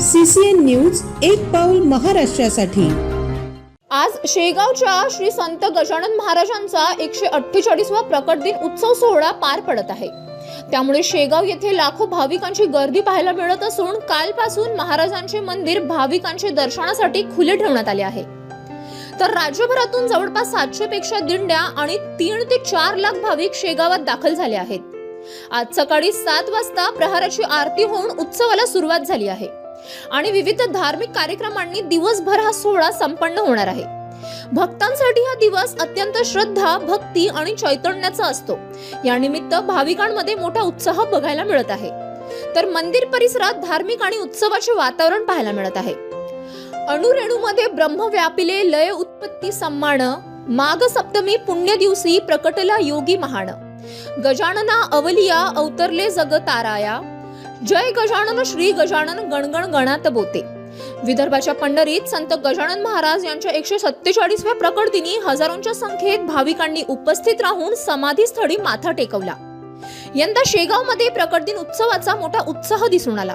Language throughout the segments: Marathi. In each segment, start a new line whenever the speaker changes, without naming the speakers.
सीसीएन न्यूज एक पाऊल महाराष्ट्रासाठी.
आज शेगावच्या श्री संत गजानन महाराजांचा एकशे अठ्ठेचाळीसवा प्रकट दिन उत्सव सोहळा पार पडत आहे. त्यामुळे शेगाव येथे लाखो भाविकांची गर्दी पाहायला मिळत असून कालपासून महाराजांचे मंदिर भाविकांचे दर्शनासाठी खुले ठेवण्यात आले आहे. तर राज्यभरातून जवळपास सातशे पेक्षा दिंड्या आणि तीन ते चार लाख भाविक शेगावात दाखल झाले आहेत. आज सकाळी सात वाजता प्रहाराची आरती होऊन उत्सवाला सुरुवात झाली आहे. आणि विविध धार्मिक कार्यक्रमांनी दिवसभर हा सोहळा संपन्न होणार आहे. भक्तांसाठी हा दिवस अत्यंत श्रद्धा भक्ती आणि चैतन्याचा असतो. या निमित्त भाविकांमध्ये मोठा उत्साह बघायला मिळत आहे. तर मंदिर परिसरात धार्मिक आणि उत्सवाचे वातावरण पाहायला मिळत आहे. अणुरेणूमध्ये ब्रह्मव्यापिले लय उत्पत्ती सम्मान माघ सप्तमी पुण्य दिवशी प्रकटला योगी महाण. गजानना अवलिया अवतरले जग ताराया. जय गजानन श्री गजानन गणगण गणात बोते. विदर्भाच्या पंढरीत संत गजानन महाराज यांच्या एकशे सत्तेचाळीसव्या प्रकट दिनी हजारोंच्या संख्येत भाविकांनी उपस्थित राहून समाधीस्थळी माथा टेकवला. यंदा शेगावमध्ये प्रकट दिन उत्सवाचा मोठा उत्साह दिसून आला.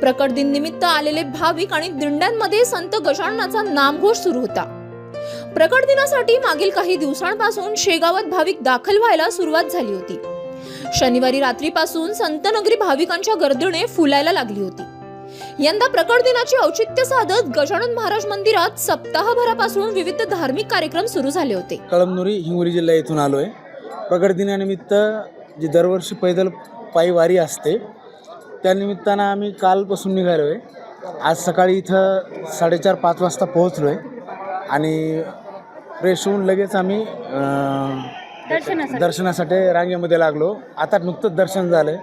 प्रकट दिन निमित्त आलेले भाविक आणि दिंड्यांमध्ये संत गजाननाचा नामघोष सुरू होता. प्रकट दिनासाठी मागील काही दिवसांपासून शेगावात भाविक दाखल व्हायला सुरुवात झाली होती. शनिवारी रात्रीपासून संतनगरी भाविकांच्या गर्दीने फुलायला लागली होती. यंदा प्रकट दिनाचे औचित्य साधत गजानन महाराज मंदिरात सप्ताहभरापासून विविध धार्मिक कार्यक्रम सुरू झाले होते.
कळमनुरी हिंगोली जिल्हा येथून आलो आहे दिनानिमित्त जी दरवर्षी पैदल पायी वारी असते त्यानिमित्तानं आम्ही कालपासून निघालो आहे आज सकाळी इथं साडेचार पाच वाजता पोहोचलो आहे आणि फ्रेश होऊन लगेच आम्ही अं, दर्शनासाठी. रांगेमध्ये लागलो. आता नुकतंच दर्शन झालं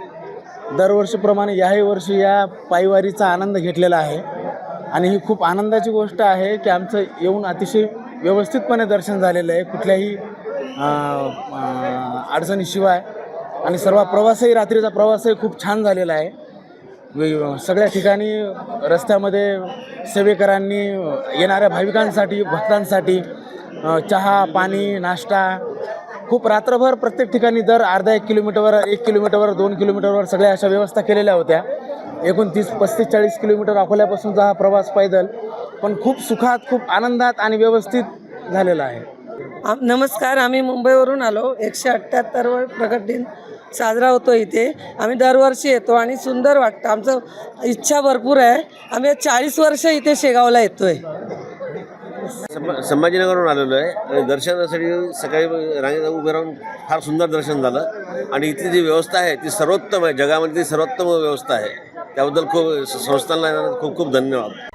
दरवर्षीप्रमाणे याही वर्षी या पायवारीचा आनंद घेतलेला आहे. आणि ही खूप आनंदाची गोष्ट आहे की आमचं येऊन अतिशय व्यवस्थितपणे दर्शन झालेलं आहे. कुठल्याही अडचणीशिवाय आणि सर्व प्रवासही रात्रीचा प्रवासही खूप छान झालेला आहे. सगळ्या ठिकाणी रस्त्यामध्ये सेवेकरांनी येणाऱ्या भाविकांसाठी भक्तांसाठी चहा पाणी नाश्ता खूप रात्रभर प्रत्येक ठिकाणी दर अर्धा एक किलोमीटरवर एक किलोमीटरवर दोन किलोमीटरवर सगळ्या अशा व्यवस्था केलेल्या होत्या. एकूण तीस पस्तीस चाळीस किलोमीटर अकोल्यापासूनचा हा प्रवास पैदल. पण खूप सुखात खूप आनंदात आणि व्यवस्थित झालेला आहे.
आम- नमस्कार आम्ही मुंबईवरून आलो. एकशे अठ्ठ्याहत्तर प्रकट दिन साजरा होतो इथे. आम्ही दरवर्षी येतो आणि सुंदर वाटतं. आमचं इच्छा भरपूर आहे. आम्ही चाळीस वर्ष इथे शेगावला येतोय.
आहे संभाजीनगरहून आलेलो आहे. दर्शनासाठी सकाळी रांगेत उभे राहून फार सुंदर दर्शन झालं. आणि इथली जी व्यवस्था आहे ती सर्वोत्तम आहे. जगामध्ये ती सर्वोत्तम व्यवस्था आहे. त्याबद्दल खूप संस्थांना खूप खूप धन्यवाद.